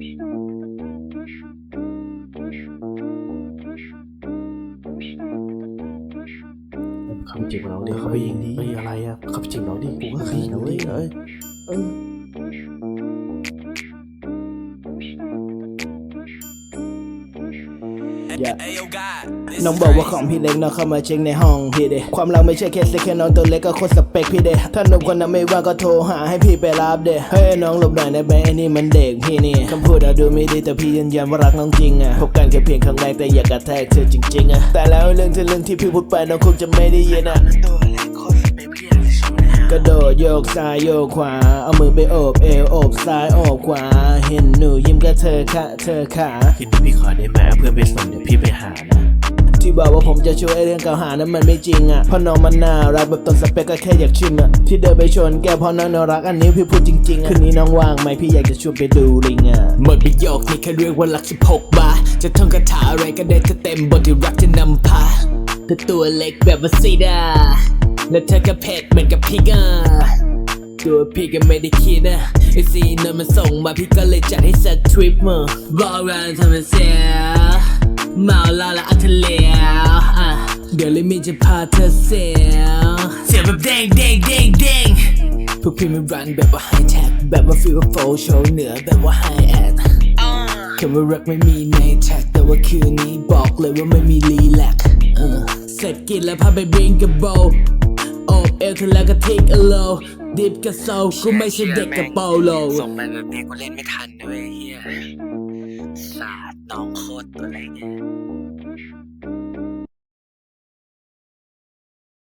เขาไปจีบน้องดิเขาไปยิงดิไม่อะไรอะเขาไปจีบน้องดิกูก็เคยยิงดิเลยเออ น้องบอกว่าของพี่เล็กน้องเข้ามาเช็คในห้องพี่เดความเราไม่ใช่แค่เซ็กแค่น้องตัวเล็กก็โคตรสเปคพี่เดถ้าหนุ่มคนนั้นไม่ว่างก็โทรหาให้พี่ไปรับเดเฮ้ยน้องหลบหน่อยนะแบงค์ไอ้นี่มันเด็กพี่นี่คำพูดอาดูไม่ดีแต่พี่ยืนยันว่ารักน้องจริงอะพบกันแค่เพียงครั้งแรกแต่อยากกระแทกเธอจริงๆอะแต่แล้วเรื่องที่เรื่องที่พี่พูดไปน้องคงจะไม่ได้ยินอะ ดดโยกซ้ายโยกขวา เอามือไปโอบเอวโอบซ้ายโอบขวา เห็นหนูยิ้มกับเธอค่ะเธอขาทีนี้พี่ขอได้ไหมเพื่อนไปส่งเดี๋ยวพี่ไปหานะที่บอกว่าผมจะช่วยไอ้เรื่องเก่าหานั้นมันไม่จริงอะเพราะน้องมันน่ารักแบบต้นสเปกก็แค่อยากชิมอะที่เดินไปชนแกเพราะน้องน่ารักอันนี้พี่พูดจริงๆอะคืนนี้น้องว่างไหมพี่อยากจะชวนไปดูลิงอะหมดประโยคนี้แค่เรียกว่ารักสิบหกบาทจะท่องคาถาอะไรก็ได้ถ้าเต็มบทที่รักจะนำพาเธอตัวเล็กแบบว่าซีดา และเธอก็เผ็ดเหมือนกับพี่อะตัวพี่ก็ไม่ได้คิดนะไอซีนนมันส่งมาพี่ก็เลยจัดให้สักทริปมาบอกรันทำมันเสียเมาเหล้าแล้วอัธเลียวอะเดี๋ยวเลยมีจะพาเธอเสียวเสียแบบเด้งเด้งเด้งเด้งพวกพี่ไม่รันแบบว่าไฮแท็กแบบว่าฟีลโฟโชว์เหนือแบบว่าไฮแอดคำว่ารักไม่มีในแท็กแต่ว่าคืนนี้บอกเลยว่าไม่มีรีแลกเออเสร็จกินแล้วพาไปบริงกับโบ เอลเธอแล้วก็ทิกอโลดิฟกับโซลกูไม่ใช่เด็กกับโปโลส่งมาแบบนี้กูเล่นไม่ทันด้วยเฮียสาดน้องโคตรตัวเล็กเนี่ย